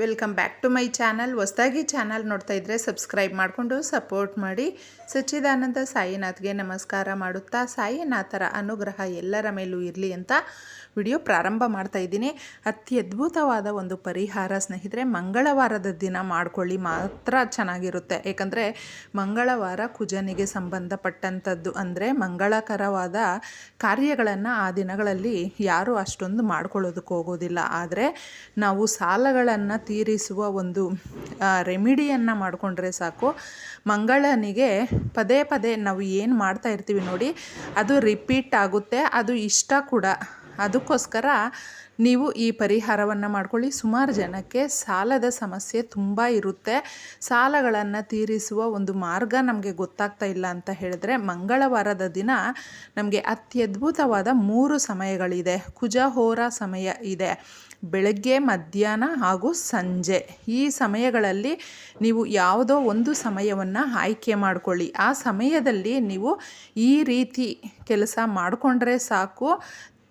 Welcome back to my channel. ಹೊಸದಾಗಿ channel ನೋಡ್ತಾ ಇದ್ದರೆ ಸಬ್ಸ್ಕ್ರೈಬ್ ಮಾಡಿಕೊಂಡು ಸಪೋರ್ಟ್ ಮಾಡಿ. ಸಚ್ಚಿದಾನಂದ ಸಾಯಿನಾಥ್ಗೆ ನಮಸ್ಕಾರ ಮಾಡುತ್ತಾ, ಸಾಯಿನಾಥರ ಅನುಗ್ರಹ ಎಲ್ಲರ ಮೇಲೂ ಇರಲಿ ಅಂತ ವಿಡಿಯೋ ಪ್ರಾರಂಭ ಮಾಡ್ತಾ ಇದ್ದೀನಿ. ಅತ್ಯದ್ಭುತವಾದ ಒಂದು ಪರಿಹಾರ ಸ್ನೇಹಿತರೆ, ಮಂಗಳವಾರದ ದಿನ ಮಾಡಿಕೊಳ್ಳಿ ಮಾತ್ರ ಚೆನ್ನಾಗಿರುತ್ತೆ. ಏಕೆಂದರೆ ಮಂಗಳವಾರ ಕುಜನಿಗೆ ಸಂಬಂಧಪಟ್ಟಂಥದ್ದು ಅಂದರೆ ಮಂಗಳಕರವಾದ ಕಾರ್ಯಗಳನ್ನು ಆ ದಿನಗಳಲ್ಲಿ ಯಾರೂ ಅಷ್ಟೊಂದು ಮಾಡ್ಕೊಳ್ಳೋದಕ್ಕೆ ಹೋಗೋದಿಲ್ಲ. ಆದರೆ ನಾವು ಸಾಲಗಳನ್ನು ತೀರಿಸುವ ಒಂದು ರೆಮಿಡಿಯನ್ನು ಮಾಡಿಕೊಂಡ್ರೆ ಸಾಕು. ಮಂಗಳನಿಗೆ ಪದೇ ಪದೇ ನಾವು ಏನು ಮಾಡ್ತಾ ಇರ್ತೀವಿ ನೋಡಿ, ಅದು ರಿಪೀಟ್ ಆಗುತ್ತೆ, ಅದು ಇಷ್ಟ ಕೂಡ. ಅದಕ್ಕೋಸ್ಕರ ನೀವು ಈ ಪರಿಹಾರವನ್ನು ಮಾಡ್ಕೊಳ್ಳಿ. ಸುಮಾರು ಜನಕ್ಕೆ ಸಾಲದ ಸಮಸ್ಯೆ ತುಂಬ ಇರುತ್ತೆ. ಸಾಲಗಳನ್ನು ತೀರಿಸುವ ಒಂದು ಮಾರ್ಗ ನಮಗೆ ಗೊತ್ತಾಗ್ತಾ ಇಲ್ಲ ಅಂತ ಹೇಳಿದ್ರೆ, ಮಂಗಳವಾರದ ದಿನ ನಮಗೆ ಅತ್ಯದ್ಭುತವಾದ ಮೂರು ಸಮಯಗಳಿದೆ. ಕುಜಹೋರ ಸಮಯ ಇದೆ. ಬೆಳಗ್ಗೆ, ಮಧ್ಯಾಹ್ನ ಹಾಗೂ ಸಂಜೆ. ಈ ಸಮಯಗಳಲ್ಲಿ ನೀವು ಯಾವುದೋ ಒಂದು ಸಮಯವನ್ನು ಆಯ್ಕೆ ಮಾಡಿಕೊಳ್ಳಿ. ಆ ಸಮಯದಲ್ಲಿ ನೀವು ಈ ರೀತಿ ಕೆಲಸ ಮಾಡಿಕೊಂಡ್ರೆ ಸಾಕು.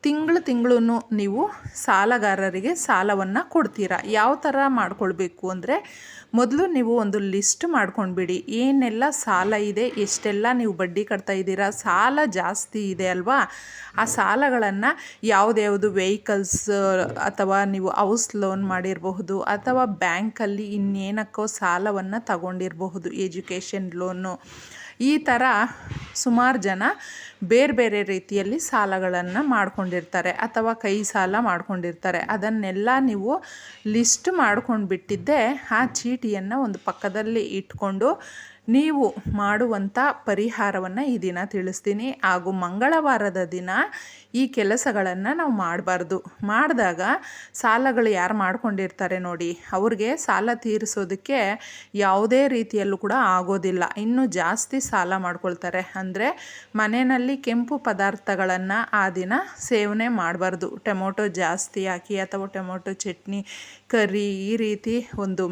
ತಿಂಗಳು ತಿಂಗಳೂ ನೀವು ಸಾಲಗಾರರಿಗೆ ಸಾಲವನ್ನು ಕೊಡ್ತೀರಾ? ಯಾವ ಥರ ಮಾಡ್ಕೊಳ್ಬೇಕು ಅಂದರೆ ಮೊದಲು ನೀವು ಒಂದು ಲಿಸ್ಟ್ ಮಾಡ್ಕೊಂಡ್ಬಿಡಿ. ಏನೆಲ್ಲ ಸಾಲ ಇದೆ, ಎಷ್ಟೆಲ್ಲ ನೀವು ಬಡ್ಡಿ ಕಟ್ತಾ ಇದ್ದೀರಾ, ಸಾಲ ಜಾಸ್ತಿ ಇದೆ ಅಲ್ವಾ? ಆ ಸಾಲಗಳನ್ನು ಯಾವುದ್ಯಾವುದು ವೆಹಿಕಲ್ಸ್ ಅಥವಾ ನೀವು ಹೌಸ್ ಲೋನ್ ಮಾಡಿರಬಹುದು, ಅಥವಾ ಬ್ಯಾಂಕಲ್ಲಿ ಇನ್ನೇನಕ್ಕೋ ಸಾಲವನ್ನು ತಗೊಂಡಿರಬಹುದು ಎಜುಕೇಷನ್ ಲೋನು ಈ ಥರ ಸುಮಾರು ಜನ ಬೇರೆ ಬೇರೆ ರೀತಿಯಲ್ಲಿ ಸಾಲಗಳನ್ನು ಮಾಡ್ಕೊಂಡಿರ್ತಾರೆ ಅಥವಾ ಕೈ ಸಾಲ ಮಾಡ್ಕೊಂಡಿರ್ತಾರೆ. ಅದನ್ನೆಲ್ಲ ನೀವು ಲಿಸ್ಟ್ ಮಾಡ್ಕೊಂಡು ಬಿಟ್ಟಿದ್ದೆ ಆ ಚೀಟಿಯನ್ನು ಒಂದು ಪಕ್ಕದಲ್ಲಿ ಇಟ್ಕೊಂಡು ನೀವು ಮಾಡುವಂಥ ಪರಿಹಾರವನ್ನು ಈ ದಿನ ತಿಳಿಸ್ತೀನಿ. ಹಾಗೂ ಮಂಗಳವಾರದ ದಿನ ಈ ಕೆಲಸಗಳನ್ನು ನಾವು ಮಾಡಬಾರ್ದು. ಮಾಡಿದಾಗ ಸಾಲಗಳು ಯಾರು ಮಾಡ್ಕೊಂಡಿರ್ತಾರೆ ನೋಡಿ, ಅವ್ರಿಗೆ ಸಾಲ ತೀರಿಸೋದಕ್ಕೆ ಯಾವುದೇ ರೀತಿಯಲ್ಲೂ ಕೂಡ ಆಗೋದಿಲ್ಲ. ಇನ್ನೂ ಜಾಸ್ತಿ ಸಾಲ ಮಾಡ್ಕೊಳ್ತಾರೆ. ಅಂದರೆ ಮನೆಯಲ್ಲಿ ಕೆಂಪು ಪದಾರ್ಥಗಳನ್ನು ಆ ದಿನ ಸೇವನೆ ಮಾಡಬಾರ್ದು. ಟೊಮೊಟೊ ಜಾಸ್ತಿ ಹಾಕಿ ಅಥವಾ ಟೊಮೊಟೊ ಚಟ್ನಿ, ಕರಿ ಈ ರೀತಿ ಒಂದು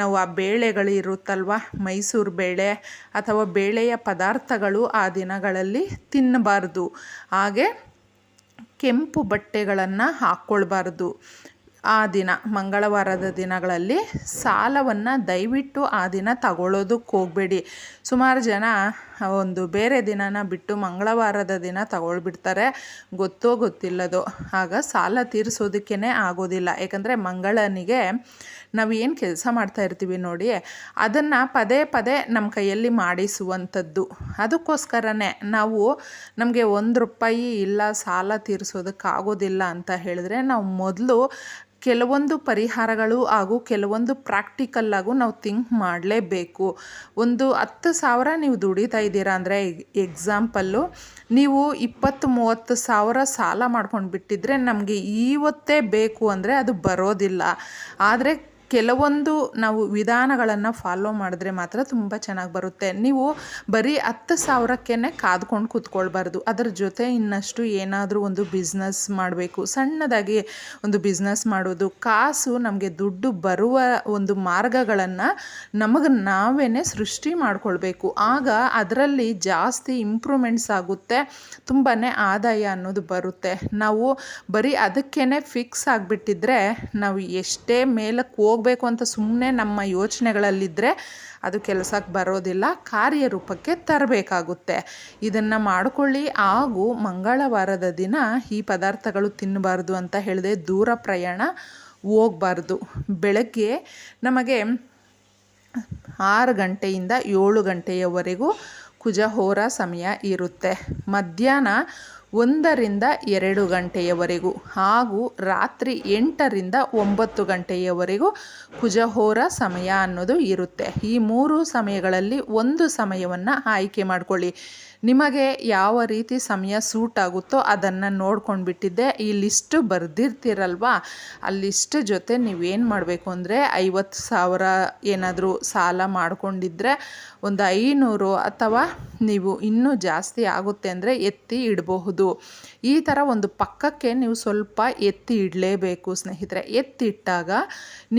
ನಾವು ಆ ಬೇಳೆಗಳಿರುತ್ತಲ್ವ ಮೈಸೂರು ಬೇಳೆ ಅಥವಾ ಬೇಳೆಯ ಪದಾರ್ಥಗಳು ಆ ದಿನಗಳಲ್ಲಿ ತಿನ್ನಬಾರ್ದು. ಹಾಗೆ ಕೆಂಪು ಬಟ್ಟೆಗಳನ್ನು ಹಾಕ್ಕೊಳ್ಬಾರ್ದು. ಆ ದಿನ, ಮಂಗಳವಾರದ ದಿನಗಳಲ್ಲಿ ಸಾಲವನ್ನು ದಯವಿಟ್ಟು ಆ ದಿನ ತಗೊಳ್ಳೋದಕ್ಕೆ ಹೋಗಬೇಡಿ. ಸುಮಾರು ಜನ ಒಂದು ಬೇರೆ ದಿನನ ಬಿಟ್ಟು ಮಂಗಳವಾರದ ದಿನ ತಗೊಳ್ಬಿಡ್ತಾರೆ. ಗೊತ್ತೋ ಗೊತ್ತಿಲ್ಲದೋ. ಆಗ ಸಾಲ ತೀರಿಸೋದಕ್ಕೇ ಆಗೋದಿಲ್ಲ. ಯಾಕಂದರೆ ಮಂಗಳನಿಗೆ ನಾವು ಏನು ಕೆಲಸ ಮಾಡ್ತಾ ಇರ್ತೀವಿ ನೋಡಿ, ಅದನ್ನು ಪದೇ ಪದೇ ನಮ್ಮ ಕೈಯಲ್ಲಿ ಮಾಡಿಸುವಂಥದ್ದು. ಅದಕ್ಕೋಸ್ಕರನೇ ನಾವು ನಮಗೆ ಒಂದು ರೂಪಾಯಿ ಇಲ್ಲ, ಸಾಲ ತೀರಿಸೋದಕ್ಕಾಗೋದಿಲ್ಲ ಅಂತ ಹೇಳಿದ್ರೆ ನಾವು ಮೊದಲು ಕೆಲವೊಂದು ಪರಿಹಾರಗಳು ಹಾಗೂ ಕೆಲವೊಂದು ಪ್ರಾಕ್ಟಿಕಲ್ಲಾಗೂ ನಾವು ಥಿಂಕ್ ಮಾಡಲೇಬೇಕು. ಒಂದು ಹತ್ತು ಸಾವಿರ ನೀವು ದುಡಿತಾ ಇದ್ದೀರಾ ಅಂದರೆ ಎಕ್ಸಾಂಪಲ್ಲು ನೀವು ಇಪ್ಪತ್ತು ಮೂವತ್ತು ಸಾವಿರ ಸಾಲ ಮಾಡ್ಕೊಂಡು ಬಿಟ್ಟಿದ್ರೆ ನಮಗೆ ಇವತ್ತೇ ಬೇಕು ಅಂದರೆ ಅದು ಬರೋದಿಲ್ಲ. ಆದರೆ ಕೆಲವೊಂದು ನಾವು ವಿಧಾನಗಳನ್ನು ಫಾಲೋ ಮಾಡಿದ್ರೆ ಮಾತ್ರ ತುಂಬ ಚೆನ್ನಾಗಿ ಬರುತ್ತೆ. ನೀವು ಬರೀ ಹತ್ತು ಸಾವಿರಕ್ಕೇ ಕಾದ್ಕೊಂಡು ಕೂತ್ಕೊಳ್ಬಾರ್ದು. ಅದರ ಜೊತೆ ಇನ್ನಷ್ಟು ಏನಾದರೂ ಒಂದು ಬಿಸ್ನೆಸ್ ಮಾಡಬೇಕು. ಸಣ್ಣದಾಗಿ ಒಂದು ಬಿಸ್ನೆಸ್ ಮಾಡೋದು. ಕಾಸು ನಮಗೆ ದುಡ್ಡು ಬರುವ ಒಂದು ಮಾರ್ಗಗಳನ್ನು ನಮಗೆ ನಾವೇ ಸೃಷ್ಟಿ ಮಾಡಿಕೊಳ್ಬೇಕು. ಆಗ ಅದರಲ್ಲಿ ಜಾಸ್ತಿ ಇಂಪ್ರೂವ್ಮೆಂಟ್ಸ್ ಆಗುತ್ತೆ. ತುಂಬಾ ಆದಾಯ ಅನ್ನೋದು ಬರುತ್ತೆ. ನಾವು ಬರೀ ಅದಕ್ಕೇ ಫಿಕ್ಸ್ ಆಗಿಬಿಟ್ಟಿದ್ರೆ ನಾವು ಎಷ್ಟೇ ಮೇಲಕ್ಕೆ ಹೋಗಿ ಹೋಗಬೇಕು ಅಂತ ಸುಮ್ಮನೆ ನಮ್ಮ ಯೋಚನೆಗಳಲ್ಲಿದ್ದರೆ ಅದು ಕೆಲಸಕ್ಕೆ ಬರೋದಿಲ್ಲ, ಕಾರ್ಯರೂಪಕ್ಕೆ ತರಬೇಕಾಗುತ್ತೆ. ಇದನ್ನು ಮಾಡಿಕೊಳ್ಳಿ. ಹಾಗೂ ಮಂಗಳವಾರದ ದಿನ ಈ ಪದಾರ್ಥಗಳು ತಿನ್ನಬಾರ್ದು ಅಂತ ಹೇಳಿದೆ ದೂರ ಪ್ರಯಾಣ ಹೋಗಬಾರ್ದು. ಬೆಳಗ್ಗೆ ನಮಗೆ ಆರು ಗಂಟೆಯಿಂದ ಏಳು ಗಂಟೆಯವರೆಗೂ ಕುಜಹೋರ ಸಮಯ ಇರುತ್ತೆ. ಮಧ್ಯಾಹ್ನ ಒಂದರಿಂದ ಎರಡು ಗಂಟೆಯವರೆಗೂ ಹಾಗೂ ರಾತ್ರಿ ಎಂಟರಿಂದ ಒಂಬತ್ತು ಗಂಟೆಯವರೆಗೂ ಕುಜಹೋರ ಸಮಯ ಅನ್ನೋದು ಇರುತ್ತೆ. ಈ ಮೂರು ಸಮಯಗಳಲ್ಲಿ ಒಂದು ಸಮಯವನ್ನು ಆಯ್ಕೆ ಮಾಡಿಕೊಳ್ಳಿ. ನಿಮಗೆ ಯಾವ ರೀತಿ ಸಮಯ ಸೂಟ್ ಆಗುತ್ತೋ ಅದನ್ನು ನೋಡ್ಕೊಂಡು ಬಿಟ್ಟಿದ್ದೆ. ಈ ಲಿಸ್ಟು ಬರೆದಿರ್ತೀರಲ್ವ? ಆ ಲಿಸ್ಟ್ ಜೊತೆ ನೀವೇನು ಮಾಡಬೇಕು ಅಂದರೆ ಐವತ್ತು ಸಾವಿರ ಏನಾದರೂ ಸಾಲ ಮಾಡಿಕೊಂಡಿದ್ರೆ ಒಂದು ಐನೂರು ಅಥವಾ ನೀವು ಇನ್ನೂ ಜಾಸ್ತಿ ಆಗುತ್ತೆ ಅಂದರೆ ಎತ್ತಿ ಇಡಬಹುದು. ಈ ಥರ ಒಂದು ಪಕ್ಕಕ್ಕೆ ನೀವು ಸ್ವಲ್ಪ ಎತ್ತಿ ಇಡಲೇಬೇಕು ಸ್ನೇಹಿತರೆ. ಎತ್ತಿಟ್ಟಾಗ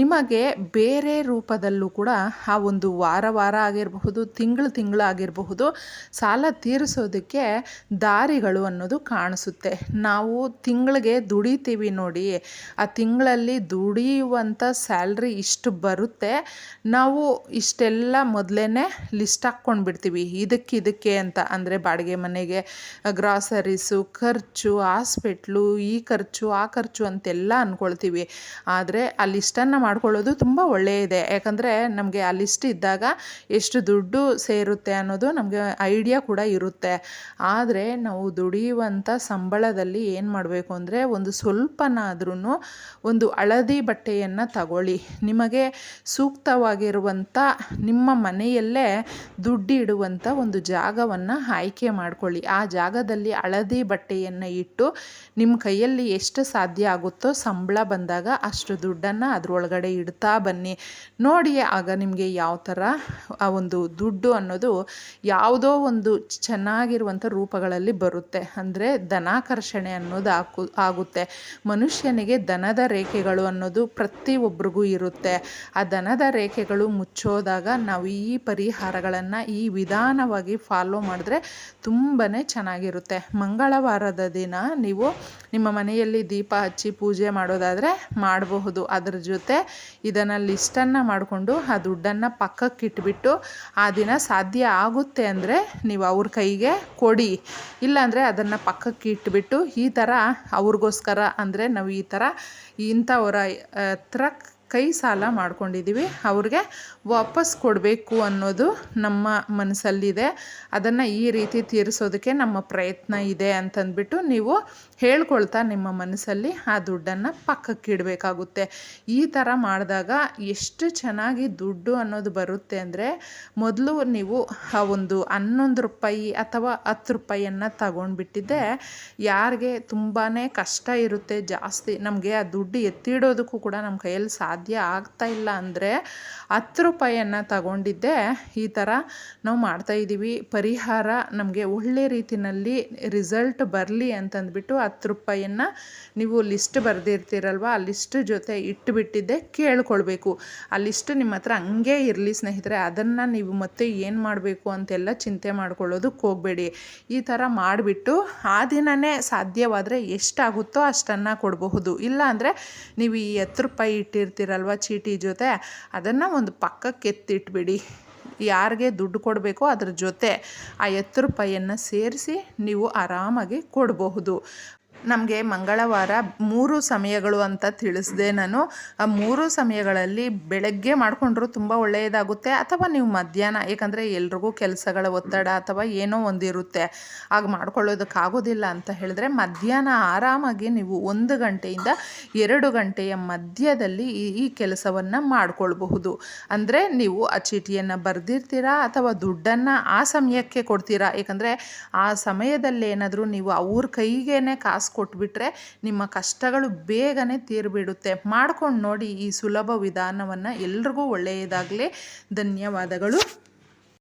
ನಿಮಗೆ ಬೇರೆ ರೂಪದಲ್ಲೂ ಕೂಡ ಆ ಒಂದು ವಾರ ವಾರ ಆಗಿರಬಹುದು, ತಿಂಗಳು ತಿಂಗಳು ಆಗಿರಬಹುದು, ಸಾಲ ತೀರ್ ತೀರಿಸೋದಕ್ಕೆ ದಾರಿಗಳು ಅನ್ನೋದು ಕಾಣಿಸುತ್ತೆ. ನಾವು ತಿಂಗಳಿಗೆ ದುಡಿತೀವಿ ನೋಡಿ, ಆ ತಿಂಗಳಲ್ಲಿ ದುಡಿಯುವಂಥ ಸ್ಯಾಲ್ರಿ ಇಷ್ಟು ಬರುತ್ತೆ. ನಾವು ಇಷ್ಟೆಲ್ಲ ಮೊದಲೇ ಲಿಸ್ಟ್ ಹಾಕ್ಕೊಂಡು ಬಿಡ್ತೀವಿ ಇದಕ್ಕೆ ಇದಕ್ಕೆ ಅಂತ. ಅಂದರೆ ಬಾಡಿಗೆ ಮನೆಗೆ, ಗ್ರಾಸರೀಸು, ಖರ್ಚು, ಹಾಸ್ಪಿಟ್ಲು, ಈ ಖರ್ಚು, ಆ ಖರ್ಚು ಅಂತೆಲ್ಲ ಅಂದ್ಕೊಳ್ತೀವಿ ಆದರೆ ಆ ಲಿಸ್ಟನ್ನು ಮಾಡ್ಕೊಳ್ಳೋದು ತುಂಬ ಒಳ್ಳೆಯದೆ. ಯಾಕಂದರೆ ನಮಗೆ ಆ ಲಿಸ್ಟ್ ಇದ್ದಾಗ ಎಷ್ಟು ದುಡ್ಡು ಸೇರುತ್ತೆ ಅನ್ನೋದು ನಮಗೆ ಐಡಿಯಾ ಕೂಡ ಇರುತ್ತೆ. ಆದರೆ ನಾವು ದುಡಿಯುವಂಥ ಸಂಬಳದಲ್ಲಿ ಏನು ಮಾಡಬೇಕು ಅಂದರೆ ಒಂದು ಸ್ವಲ್ಪನಾದ್ರೂ ಒಂದು ಹಳದಿ ಬಟ್ಟೆಯನ್ನು ತಗೊಳ್ಳಿ. ನಿಮಗೆ ಸೂಕ್ತವಾಗಿರುವಂಥ ನಿಮ್ಮ ಮನೆಯಲ್ಲೇ ದುಡ್ಡಿಡುವಂಥ ಒಂದು ಜಾಗವನ್ನು ಆಯ್ಕೆ ಮಾಡ್ಕೊಳ್ಳಿ. ಆ ಜಾಗದಲ್ಲಿ ಹಳದಿ ಬಟ್ಟೆಯನ್ನು ಇಟ್ಟು ನಿಮ್ಮ ಕೈಯಲ್ಲಿ ಎಷ್ಟು ಸಾಧ್ಯ ಆಗುತ್ತೋ ಸಂಬಳ ಬಂದಾಗ ಅಷ್ಟು ದುಡ್ಡನ್ನು ಅದರೊಳಗಡೆ ಇಡ್ತಾ ಬನ್ನಿ. ನೋಡಿ ಆಗ ನಿಮಗೆ ಯಾವ ಥರ ಆ ಒಂದು ದುಡ್ಡು ಅನ್ನೋದು ಯಾವುದೋ ಒಂದು ಚೆನ್ನಾಗಿರುವಂಥ ರೂಪಗಳಲ್ಲಿ ಬರುತ್ತೆ. ಅಂದರೆ ಧನಾಕರ್ಷಣೆ ಅನ್ನೋದು ಹಾಕು, ಆಗುತ್ತೆ. ಮನುಷ್ಯನಿಗೆ ದನದ ರೇಖೆಗಳು ಅನ್ನೋದು ಪ್ರತಿಯೊಬ್ಬರಿಗೂ ಇರುತ್ತೆ. ಆ ದನದ ರೇಖೆಗಳು ಮುಚ್ಚೋದಾಗ ನಾವು ಈ ಪರಿಹಾರಗಳನ್ನು ಈ ವಿಧಾನವಾಗಿ ಫಾಲೋ ಮಾಡಿದ್ರೆ ತುಂಬಾ ಚೆನ್ನಾಗಿರುತ್ತೆ. ಮಂಗಳವಾರದ ದಿನ ನೀವು ನಿಮ್ಮ ಮನೆಯಲ್ಲಿ ದೀಪ ಹಚ್ಚಿ ಪೂಜೆ ಮಾಡೋದಾದರೆ ಮಾಡಬಹುದು. ಅದರ ಜೊತೆ ಇದನ್ನು ಲಿಸ್ಟನ್ನು ಮಾಡಿಕೊಂಡು ಆ ದುಡ್ಡನ್ನು ಪಕ್ಕಕ್ಕೆ ಇಟ್ಬಿಟ್ಟು ಆ ದಿನ ಸಾಧ್ಯ ಆಗುತ್ತೆ ಅಂದರೆ ನೀವು ಅವ್ರ ಕೈಗೆ ಕೊಡಿ. ಇಲ್ಲಾಂದರೆ ಅದನ್ನು ಪಕ್ಕಕ್ಕೆ ಇಟ್ಬಿಟ್ಟು ಈ ಥರ ಅವ್ರಿಗೋಸ್ಕರ ಅಂದರೆ ನಾವು ಈ ಥರ ಇಂಥವರ ಹತ್ರ ಕೈ ಸಾಲ ಮಾಡ್ಕೊಂಡಿದ್ದೀವಿ. ಅವ್ರಿಗೆ ವಾಪಸ್ ಕೊಡಬೇಕು ಅನ್ನೋದು ನಮ್ಮ ಮನಸ್ಸಲ್ಲಿದೆ. ಅದನ್ನು ಈ ರೀತಿ ತೀರಿಸೋದಕ್ಕೆ ನಮ್ಮ ಪ್ರಯತ್ನ ಇದೆ ಅಂತಂದ್ಬಿಟ್ಟು ನೀವು ಹೇಳ್ಕೊಳ್ತಾ ನಿಮ್ಮ ಮನಸ್ಸಲ್ಲಿ ಆ ದುಡ್ಡನ್ನು ಪಕ್ಕಕ್ಕೆ ಇಡಬೇಕಾಗುತ್ತೆ. ಈ ಥರ ಮಾಡಿದಾಗ ಎಷ್ಟು ಚೆನ್ನಾಗಿ ದುಡ್ಡು ಅನ್ನೋದು ಬರುತ್ತೆ ಅಂದರೆ ಮೊದಲು ನೀವು ಆ ಒಂದು ಹನ್ನೊಂದು ರೂಪಾಯಿ ಅಥವಾ ಹತ್ತು ರೂಪಾಯಿಯನ್ನು ತಗೊಂಡ್ಬಿಟ್ಟಿದ್ದೆ ಯಾರಿಗೆ ತುಂಬಾ ಕಷ್ಟ ಇರುತ್ತೆ. ಜಾಸ್ತಿ ನಮಗೆ ಆ ದುಡ್ಡು ಎತ್ತಿಡೋದಕ್ಕೂ ಕೂಡ ನಮ್ಮ ಕೈಯಲ್ಲಿ ಸಾಧ್ಯ ಆಗ್ತಾ ಇಲ್ಲ ಅಂದರೆ ಹತ್ತು ರೂಪಾಯಿಯನ್ನು ತಗೊಂಡಿದ್ದೆ. ಈ ಥರ ನಾವು ಮಾಡ್ತಾಯಿದ್ದೀವಿ ಪರಿಹಾರ ನಮಗೆ ಒಳ್ಳೆ ರೀತಿಯಲ್ಲಿ ರಿಸಲ್ಟ್ ಬರಲಿ ಅಂತಂದ್ಬಿಟ್ಟು ಹತ್ತು ರೂಪಾಯಿಯನ್ನು ನೀವು ಲಿಸ್ಟ್ ಬರೆದಿರ್ತೀರಲ್ವ? ಆ ಲಿಸ್ಟ್ ಜೊತೆ ಇಟ್ಟುಬಿಟ್ಟಿದ್ದೆ ಕೇಳ್ಕೊಳ್ಬೇಕು. ಆ ಲಿಸ್ಟ್ ನಿಮ್ಮ ಹತ್ರ ಹಂಗೆ ಇರಲಿ ಸ್ನೇಹಿತರೆ. ಅದನ್ನು ನೀವು ಮತ್ತೆ ಏನು ಮಾಡಬೇಕು ಅಂತೆಲ್ಲ ಚಿಂತೆ ಮಾಡ್ಕೊಳ್ಳೋದಕ್ಕೆ ಹೋಗಬೇಡಿ. ಈ ಥರ ಮಾಡಿಬಿಟ್ಟು ಆ ದಿನವೇ ಸಾಧ್ಯವಾದರೆ ಎಷ್ಟಾಗುತ್ತೋ ಅಷ್ಟನ್ನು ಕೊಡಬಹುದು. ಇಲ್ಲ ಅಂದರೆ ನೀವು ಈ ಹತ್ತು ರೂಪಾಯಿ ಇಟ್ಟಿರ್ತೀರಲ್ವ ಚೀಟಿ ಜೊತೆ? ಅದನ್ನು ಒಂದು ಪಕ್ಕಕ್ಕೆ ಎತ್ತಿಟ್ಬಿಡಿ. ಯಾರಿಗೆ ದುಡ್ಡು ಕೊಡಬೇಕೋ ಅದ್ರ ಜೊತೆ ಆ ಎತ್ತು ರೂಪಾಯಿಯನ್ನು ಸೇರಿಸಿ ನೀವು ಆರಾಮಾಗಿ ಕೊಡಬಹುದು. ನಮಗೆ ಮಂಗಳವಾರ ಮೂರು ಸಮಯಗಳು ಅಂತ ತಿಳಿಸಿದೆ ನಾನು. ಆ ಮೂರು ಸಮಯಗಳಲ್ಲಿ ಬೆಳಗ್ಗೆ ಮಾಡಿಕೊಂಡ್ರು ತುಂಬ ಒಳ್ಳೆಯದಾಗುತ್ತೆ ಅಥವಾ ನೀವು ಮಧ್ಯಾಹ್ನ, ಏಕೆಂದರೆ ಎಲ್ರಿಗೂ ಕೆಲಸಗಳ ಒತ್ತಡ ಅಥವಾ ಏನೋ ಒಂದಿರುತ್ತೆ, ಆಗ ಮಾಡ್ಕೊಳ್ಳೋದಕ್ಕಾಗೋದಿಲ್ಲ ಅಂತ ಹೇಳಿದ್ರೆ ಮಧ್ಯಾಹ್ನ ಆರಾಮಾಗಿ ನೀವು ಒಂದು ಗಂಟೆಯಿಂದ ಎರಡು ಗಂಟೆಯ ಮಧ್ಯದಲ್ಲಿ ಈ ಈ ಕೆಲಸವನ್ನು ಮಾಡಿಕೊಳ್ಬಹುದು. ಅಂದರೆ ನೀವು ಆ ಚೀಟಿಯನ್ನು ಬರೆದಿರ್ತೀರಾ ಅಥವಾ ದುಡ್ಡನ್ನು ಆ ಸಮಯಕ್ಕೆ ಕೊಡ್ತೀರಾ? ಏಕೆಂದರೆ ಆ ಸಮಯದಲ್ಲಿ ಏನಾದರೂ ನೀವು ಅವ್ರ ಕೈಗೇನೆ ಕಾಸು ಕೊಟ್ಬಿಟ್ರೆ ನಿಮ್ಮ ಕಷ್ಟಗಳು ಬೇಗನೆ ತೀರಿಬಿಡುತ್ತೆ. ಮಾಡ್ಕೊಂಡು ನೋಡಿ ಈ ಸುಲಭ ವಿಧಾನವನ್ನು ಎಲ್ರಿಗೂ ಒಳ್ಳೆಯದಾಗಲಿ. ಧನ್ಯವಾದಗಳು.